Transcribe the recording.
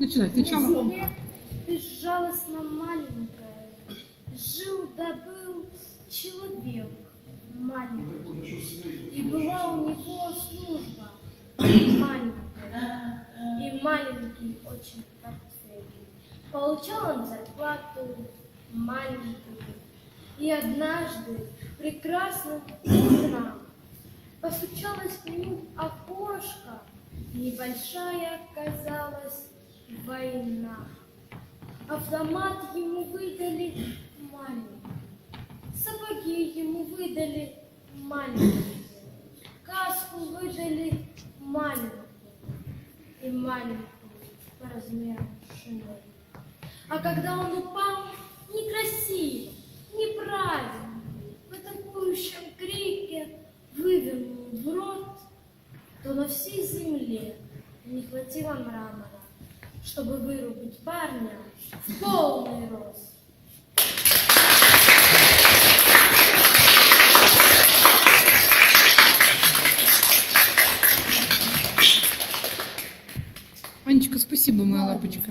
Начинай сначала. земле безжалостно маленькая жил да был человек маленький. И была у него служба маленькая. И маленький очень портфель. Получал он зарплату маленькую. И однажды прекрасным утром постучалась к нему окошко, небольшая казалась война. Автомат ему выдали маленький, сапоги ему выдали маленькие, каску выдали маленькую и маленькую по размеру шинель. А когда он упал, некрасиво, неправильно, в атакующем крике вывернул в рот, то на всей земле не хватило мрамора, чтобы вырубить парня в полный рост. Анечка, спасибо, моя лапочка.